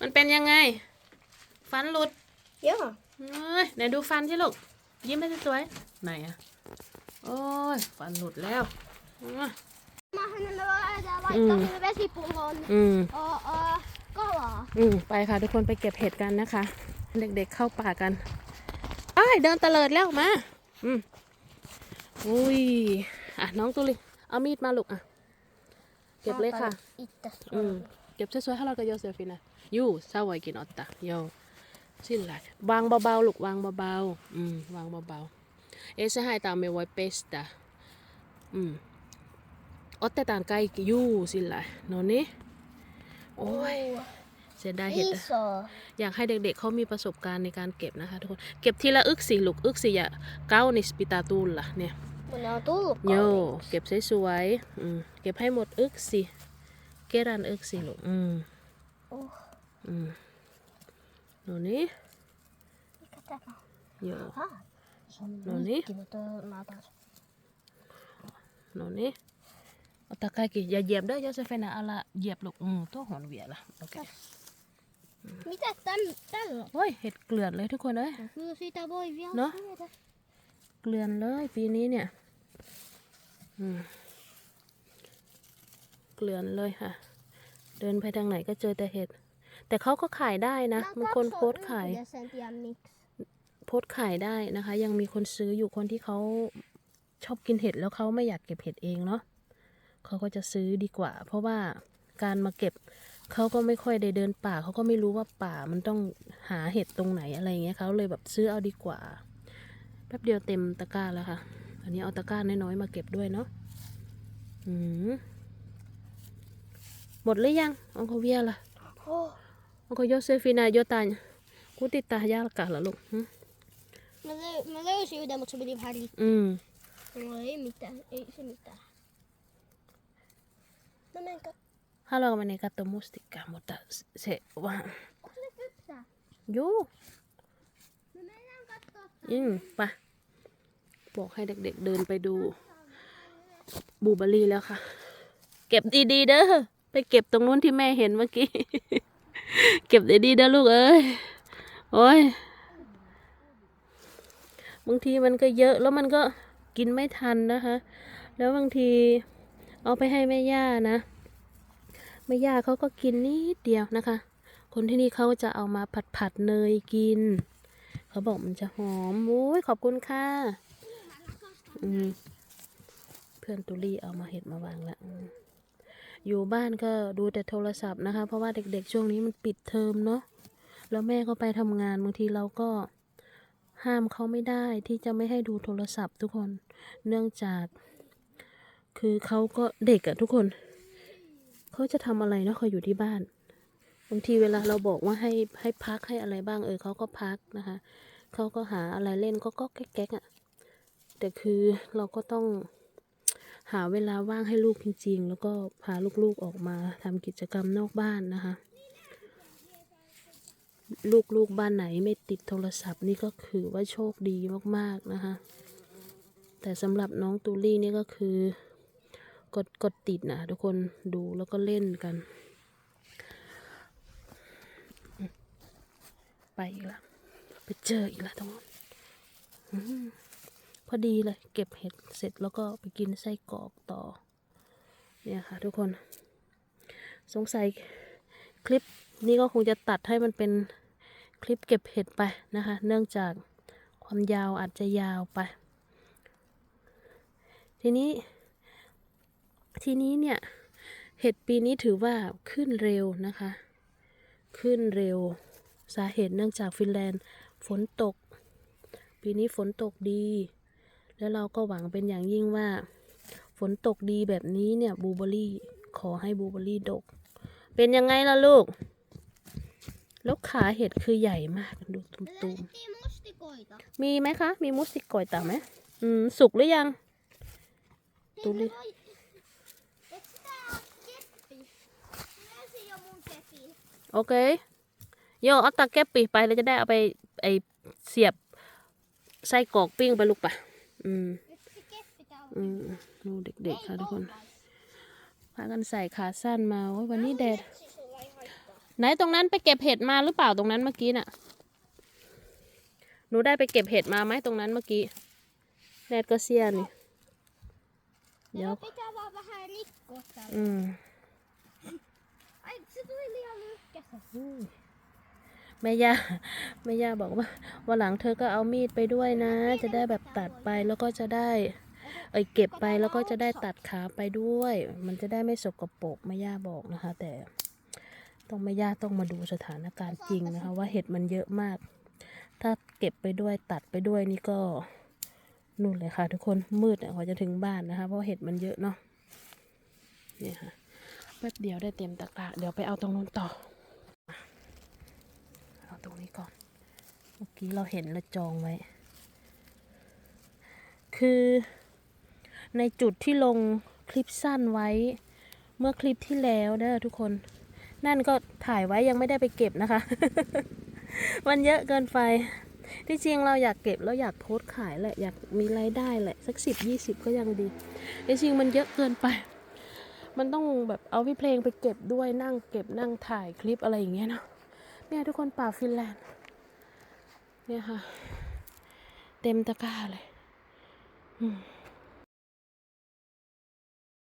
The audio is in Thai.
มันเป็นยังไง ฟันหลุด Ja. เอ้ยไหนดูฟันสิลูก ยิ้มให้สวยๆไหนอะโอ้ย ฟันหลุดแล้วอะ Mä hänellä vaan laittaa Mm. sinne vesipullon อืม ö, ö, kalaa. อืมไปค่ะ ทุกคนไปเก็บเห็ดกันนะคะ เด็กๆเข้าป่ากันไอ้ายเดินเตะเลิดแล้วมาอืมอุ้ยอะน้องตุลิเอามีดมาลูกอะ เก็บเลยค่ะ Itse อืมเก็บสวยๆให้เรากับโยเซฟินะ ยูซาไวกินออตตาโยสิ้นละวางเบาๆลูกวางเบาๆอืมวางเบาๆเอสให้ตามเมไว้เปสตาอืมออตแต่ตานไกลยูสิ้นละโนนี่โอ้ยเสียดายเห็ดอะ Iso. อยากให้เด็กๆเขามีประสบการณ์ในการเก็บนะคะทุกคน เก็บทีละอึกสิลูกอึกสิอย่าเก้านิสปิตาตูนล่ะเนี่ย Mun on tullut โย kalliiksi. เก็บสวยๆอืมเก็บให้หมดอึกสิเกรันอึกสิลูกอืม Oh. อืมหนูนี่ Mikä tämä on? โย Ah. Se on No niin. mikki, mutta mä otan sen. หนูนี่เอาตะไคร้กี่อย่าเหยียบเด้อโยเซฟนะเอาละเหยียบลูกอืมตัวหอนเวียละโอเค Mitä tän, tällä on? โอ้ยเห็ดเกลือนเลยทุกคนเอ้ย No Kyllä sitä voi vielä No. syödä. เกลือนเลยปีนี้เนี่ยอืมเกลือนเลยค่ะ เดินไปทางไหนก็เจอแต่เห็ด แต่เขาก็ขายได้นะ Mä บางคนโพส katson ต์ขาย yhdessä, en tiedä miksi. โพสต์ขายได้นะคะ ยังมีคนซื้ออยู่คนที่เขาชอบกินเห็ดแล้วเขาไม่อยากเก็บเห็ดเองเนาะเขาก็จะซื้อดีกว่า เพราะว่าการมาเก็บเขาก็ไม่ค่อยได้เดินป่าเขาก็ไม่รู้ว่าป่ามันต้องหาเห็ดตรงไหนอะไรเงี้ยเขาเลยแบบซื้อเอาดีกว่าแป๊บเดียวเต็มตะกร้าแล้วค่ะ อันนี้เอาตะกร้าน้อยๆมาเก็บด้วยเนาะอืมหมดหรือยังอังโคเวียล่ะ Oh. อังโคโยเซฟินาโยตานกูติดตายากะเหรอลูกหึ Mä, löy- mä löysin yhden, mutta se meni vähän rikki. อืม No ei mitään, ei se mitään. No menkö? Haluanko mennä katsoa mustikkaa, mutta se vaan... Onko se kypsää? Juu, No mennään kattoo. อืมไปะบอกให้เด็กๆเดินไปดูบลูเบอร์รี่แล้วค่ะ เก็บดีๆเด้อ ไปเก็บตรงนู้นที่แม่เห็นเมื่อกี้ เก็บดีๆเด้อลูกเอ้ย โอ้ย บางทีมันก็เยอะแล้วมันก็กินไม่ทันนะคะ แล้วบางทีเอาไปให้แม่ย่านะแม่ย่าเขาก็กินนิดเดียวนะคะ คนที่นี่เขาจะเอามาผัดผัดๆเนยกิน เขาบอกมันจะหอมโอ้ยขอบคุณค่ะอืมเพื่อนตุลี่เอามาเห็ดมาวางละอืม อยู่บ้านก็ดูแต่โทรศัพท์นะคะ เพราะว่าเด็กๆช่วงนี้มันปิดเทอมเนาะแล้วแม่ก็ไปทำงานบางทีเราก็ห้ามเขาไม่ได้ที่จะไม่ให้ดูโทรศัพท์ทุกคน เนื่องจาก คือเขาก็เด็กอะทุกคน เขาจะทำอะไรเนาะเขาอยู่ที่บ้านบางทีเวลาเราบอกว่าให้ให้พักให้อะไรบ้างเออเขาก็พักนะคะเขาก็หาอะไรเล่นก็ก็แก๊กๆอะ่ะแต่คือเราก็ต้อง หาเวลาว่างให้ลูกจริงๆ แล้วก็พาลูกๆออกมาทำกิจกรรมนอกบ้านนะคะ ลูกๆบ้านไหนไม่ติดโทรศัพท์นี่ก็คือว่าโชคดีมากๆนะคะ แต่สำหรับน้องตูลี่นี่ก็คือกดกดติดนะทุกคนดูแล้วก็เล่นกัน ไปอีกแล้วไปเจออีกแล้วทุกคน พอดีเลย เก็บเห็ดเสร็จแล้วก็ไปกินไส้กรอกต่อ เนี่ยค่ะทุกคน สงสัยคลิปนี้ก็คงจะตัดให้มันเป็นคลิปเก็บเห็ดไปนะคะ เนื่องจากความยาวอาจจะยาวไป ทีนี้ ทีนี้เนี่ยเห็ดปีนี้ถือว่าขึ้นเร็วนะคะ ขึ้นเร็วสาเหตุเนื่องจากฟินแลนด์ฝนตก ปีนี้ฝนตกดี แล้วเราก็หวังเป็นอย่างยิ่งว่า ฝนตกดีแบบนี้เนี่ยบูเบอรี่ขอให้บูเบอรี่ดก เป็นยังไงล่ะลูก แล้วขาเห็ดคือใหญ่มากดูตุ่มๆ มีไหมคะ มีมุสติกอยต่าไหมอืม สุกหรือยัง Tuli. Tuli. Et sitä ole keppi. Mä löysin jo mun kepin. โอเคโยเอาตะแกบปีไปแล้วจะได้เอาไปไอเสียบไส้กรอกปิ้งไปลูกปะ อืม Nyt se keppi tää on. อืมดูเด็กๆค่ะทุกคนพากันใส่ขาสั้นมาโอ้ยวันนี้แดด Metsi sulla ei haittaa. ไหนตรงนั้นไปเก็บเห็ดมาหรือเปล่าตรงนั้นเมื่อกี้น่ะ หนูได้ไปเก็บเห็ดมาไหมตรงนั้นเมื่อกี้แนทก็เซียนี่ Det เดี๋ยว var pitää vaan vähän rikkoa อืม แม่ย่าแม่ย่าบอกว่าวันหลังเธอก็เอามีดไปด้วยนะ จะได้แบบตัดไปแล้วก็จะได้เอ้ยเก็บไปแล้วก็จะได้ตัดขาไปด้วย มันจะได้ไม่สกปรกแม่ย่าบอกนะคะ แต่ต้องแม่ย่าต้องมาดูสถานการณ์จริงนะคะ ว่าเห็ดมันเยอะมาก ถ้าเก็บไปด้วยตัดไปด้วยนี่ก็นู่นเลยค่ะ ทุกคนมืดกว่าจะถึงบ้านนะคะ เพราะเห็ดมันเยอะเนาะนี่ค่ะแป๊บเดียวได้เต็มตะกร้าเดี๋ยวไปเอาตรงนู้นต่อ ตรงนี้ก่อน เมื่อกี้เราเห็นและจองไว้ คือในจุดที่ลงคลิปสั้นไว้ เมื่อคลิปที่แล้วเด้อทุกคน นั่นก็ถ่ายไว้ยังไม่ได้ไปเก็บนะคะ มันเยอะเกินไป ที่จริงเราอยากเก็บแล้วอยากโพสขายแหละ อยากมีรายได้แหละ สักสิบยี่สิบก็ยังดีที่จริงมันเยอะเกินไป มันต้องแบบเอาพี่เพลงไปเก็บด้วยนั่งเก็บนั่งถ่ายคลิปอะไรอย่างเงี้ยเนาะ เนี่ยทุกคนป่าฟินแลนด์ เนี่ยค่ะ เต็มตะกร้าเลย อืม